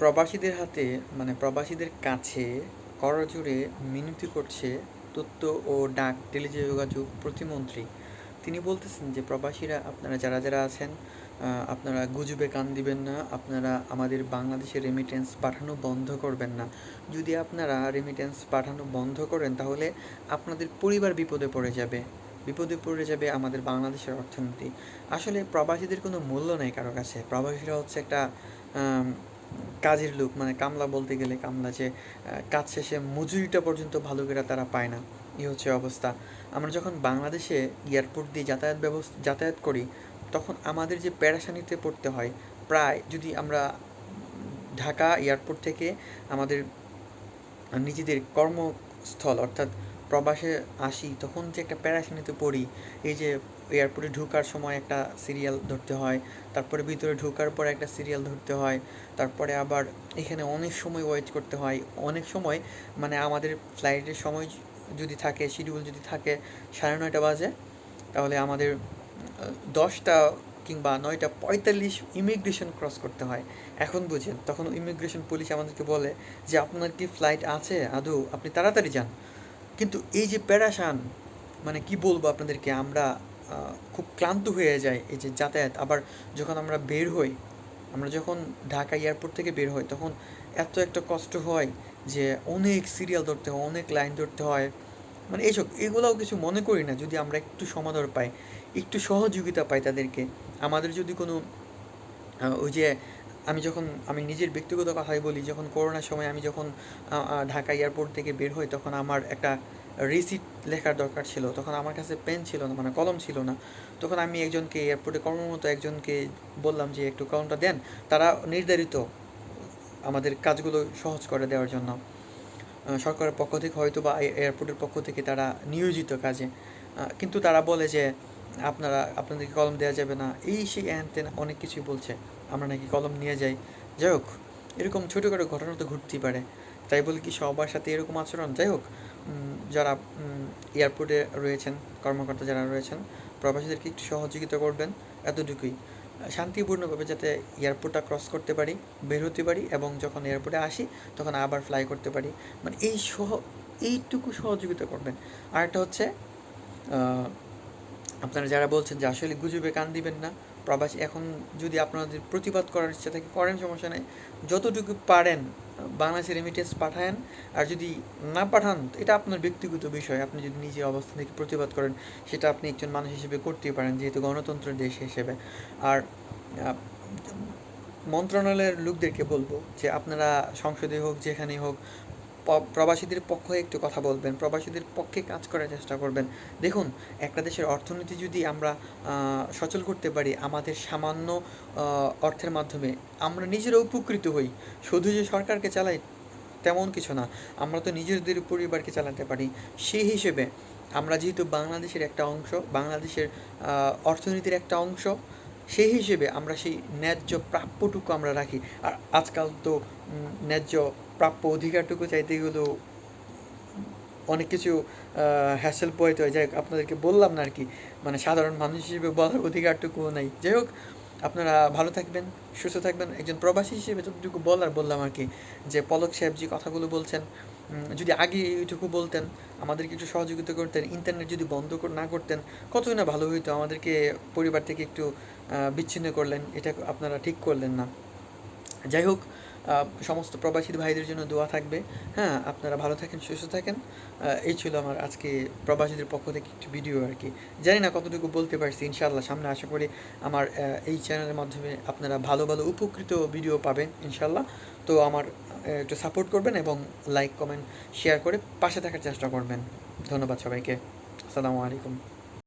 প্রবাসীদের হাতে মানে প্রবাসীদের কাছে করজোড়ে মিনতি করছে তথ্য ও ডাক টেলিযোগাযোগ প্রতিমন্ত্রী। তিনি বলতেছেন যে, প্রবাসীরা, আপনারা যারা যারা আছেন আপনারা গুজবে কান দিবেন না, আপনারা আমাদের বাংলাদেশে রেমিটেন্স পাঠানো বন্ধ করবেন না। যদি আপনারা রেমিটেন্স পাঠানো বন্ধ করেন, তাহলে আপনাদের পরিবার বিপদে পড়ে যাবে। বিপদে পড়ে যাবে আমাদের বাংলাদেশের অর্থনীতি। আসলে প্রবাসীদের কোনো মূল্য নেই কারও কাছে। প্রবাসীরা হচ্ছে একটা কাজের লোক মানে কামলা বলতে গেলে কামলা যে কাজ শেষে মজুরিটা পর্যন্ত ভালো করে তারা পায় না। এই হচ্ছে অবস্থা। আমরা যখন বাংলাদেশে এয়ারপোর্ট দিয়ে যাতায়াত ব্যবস্থা, যাতায়াত করি, তখন আমাদের যে প্যারাসানিতে পড়তে হয়, প্রায় যদি আমরা ঢাকা এয়ারপোর্ট থেকে আমাদের নিজেদের কর্মস্থল, অর্থাৎ প্রবাসে আসি, তখন যে একটা প্যারাসানিতে পড়ি, এই যে এয়ারপোর্টে ঢোকার সময় একটা সিরিয়াল ধরতে হয়, তারপরে ভিতরে ঢোকার পর একটা সিরিয়াল ধরতে হয়, তারপরে আবার এখানে অনেক সময় ওয়েট করতে হয়, অনেক সময় মানে আমাদের ফ্লাইটের সময় যদি থাকে শিডিউল যদি থাকে সাড়ে নয়টা বাজে, তাহলে আমাদের দশটা কিংবা নয়টা পঁয়তাল্লিশ ইমিগ্রেশন ক্রস করতে হয়। এখন বুঝেন, তখন ইমিগ্রেশন পুলিশ আমাদেরকে বলে যে, আপনার কি ফ্লাইট আছে? আদৌ আপনি তাড়াতাড়ি যান। কিন্তু এই যে প্যারাসান মানে কি বলব আপনাদেরকে, আমরা খুব ক্লান্ত হয়ে যাই এই যে যাতায়াত। আবার যখন আমরা বের হই, আমরা যখন ঢাকা এয়ারপোর্ট থেকে বের হই, তখন এত একটা কষ্ট হয় যে অনেক সিরিয়াল ধরতে হয়, অনেক লাইন ধরতে হয়। মানে এইসব, এগুলোও কিছু মনে করি না, যদি আমরা একটু সমাদর পাই, একটু সহযোগিতা পাই তাদেরকে। আমাদের যদি কোনো ওই যে আমি যখন, আমি নিজের ব্যক্তিগত কথাই বলি, যখন করোনার সময় আমি যখন ঢাকা এয়ারপোর্ট থেকে বের হই, তখন আমার একটা রিসিট লেখার দরকার ছিল। তখন আমার কাছে পেন ছিল না মানে কলম ছিল না। তখন আমি একজনকে এয়ারপোর্টে কর্মরত একজনকে বললাম যে, একটু কলমটা দেন। তারা নির্ধারিত আমাদের কাজগুলো সহজ করে দেওয়ার জন্য। সরকারের পক্ষ থেকে হয়তো বা এয়ারপোর্টের পক্ষ থেকে তারা নিয়োজিত কাজে। কিন্তু তারা বলে যে আপনারা আপনাদেরকে কলম দেওয়া যাবে না। এই সেই হ্যান ত্যান অনেক কিছুই বলছে। আমরা নাকি কলম নিয়ে যাই। যাই হোক এরকম ছোটোখাটো ঘটনা তো ঘটতেই পারে। তাই বলে কি সবার সাথে এরকম আচরণ? যাই হোক যারা এয়ারপোর্টে রয়েছেন কর্মকর্তা যারা রয়েছেন প্রবাসীদেরকে একটু সহযোগিতা করবেন এতটুকুই। শান্তিপূর্ণভাবে যাতে এয়ারপোর্টটা ক্রস করতে পারি বের হতে পারি এবং যখন এয়ারপোর্টে আসি তখন আবার ফ্লাই করতে পারি। মানে এই সহ এইটুকু সহযোগিতা করবেন। আরেকটা হচ্ছে আহ, আপনারা যারা বলছেন যে আসলে গুজবে কান দিবেন না, প্রবাসী, এখন যদি আপনাদের প্রতিবাদ করার ইচ্ছা থাকে, করেন, সমস্যা নেই। যতটুকু পারেন, বাংলাদেশের রেমিটেন্স পাঠান আর যদি না পাঠান, এটা আপনার ব্যক্তিগত বিষয়। আপনি যদি নিজের অবস্থান থেকে প্রতিবাদ করেন, সেটা আপনি একজন মানুষ হিসেবে করতেই পারেন, যেহেতু গণতন্ত্রের দেশ হিসেবে। আর মন্ত্রণালয়ের লোকদেরকে বলব যে আপনারা সংসদে হোক, যেখানেই হোক প্রবাসীদের পক্ষে একটু কথা বলবেন, প্রবাসীদের পক্ষে কাজ করার চেষ্টা করবেন। দেখুন, একটা দেশের অর্থনীতি যদি আমরা সচল করতে পারি, আমাদের সামান্য অর্থের মাধ্যমে আমরা নিজেরা উপকৃত হই। শুধু যে সরকারকে চালাই, তেমন কিছু না। আমরা তো নিজেদের পরিবারকে চালাতে পারি। সেই হিসেবে আমরা যেহেতু বাংলাদেশের একটা অংশ, বাংলাদেশের অর্থনীতির একটা অংশ, সেই হিসেবে আমরা সেই ন্যায্য প্রাপ্যটুকু আমরা রাখি। আর আজকাল তো ন্যায্য প্রাপ্য অধিকারটুকু চাইতে গেলেও অনেক কিছু হ্যাসেল পোয়াইতে হয়। যাই আপনাদেরকে বললাম না আর কি মানে সাধারণ মানুষ হিসেবে বলার অধিকারটুকুও নেই। যাই হোক, আপনারা ভালো থাকবেন, সুস্থ থাকবেন। একজন প্রবাসী হিসেবে যতটুকু বলার বললাম আর কি, যে পলক সাহেব যে কথাগুলো বলছেন যদি আগে এইটুকু বলতেন, আমাদেরকে একটু সহযোগিতা করতেন ইন্টারনেট যদি বন্ধ না করতেন, কতই না ভালো হইতো, আমাদেরকে পরিবার থেকে একটু বিচ্ছিন্ন করলেন, এটা আপনারা ঠিক করলেন না। যাই হোক সমস্ত প্রবাসী ভাইদের জন্য দোয়া থাকবে। হ্যাঁ আপনারা ভালো থাকেন, সুস্থ থাকেন। এই ছিল আমার আজকে প্রবাসীদের পক্ষ থেকে একটু ভিডিও আর কি। জানি না কতটুকু বলতে পারছি, ইনশাআল্লাহ সামনে আশা করি আমার এই চ্যানেলের মাধ্যমে আপনারা ভালো ভালো, উপকৃত ভিডিও পাবেন, ইনশাআল্লাহ। তো আমার একটু সাপোর্ট করবেন এবং লাইক, কমেন্ট, শেয়ার করে পাশে থাকার চেষ্টা করবেন। ধন্যবাদ সবাইকে। আসসালামু আলাইকুম।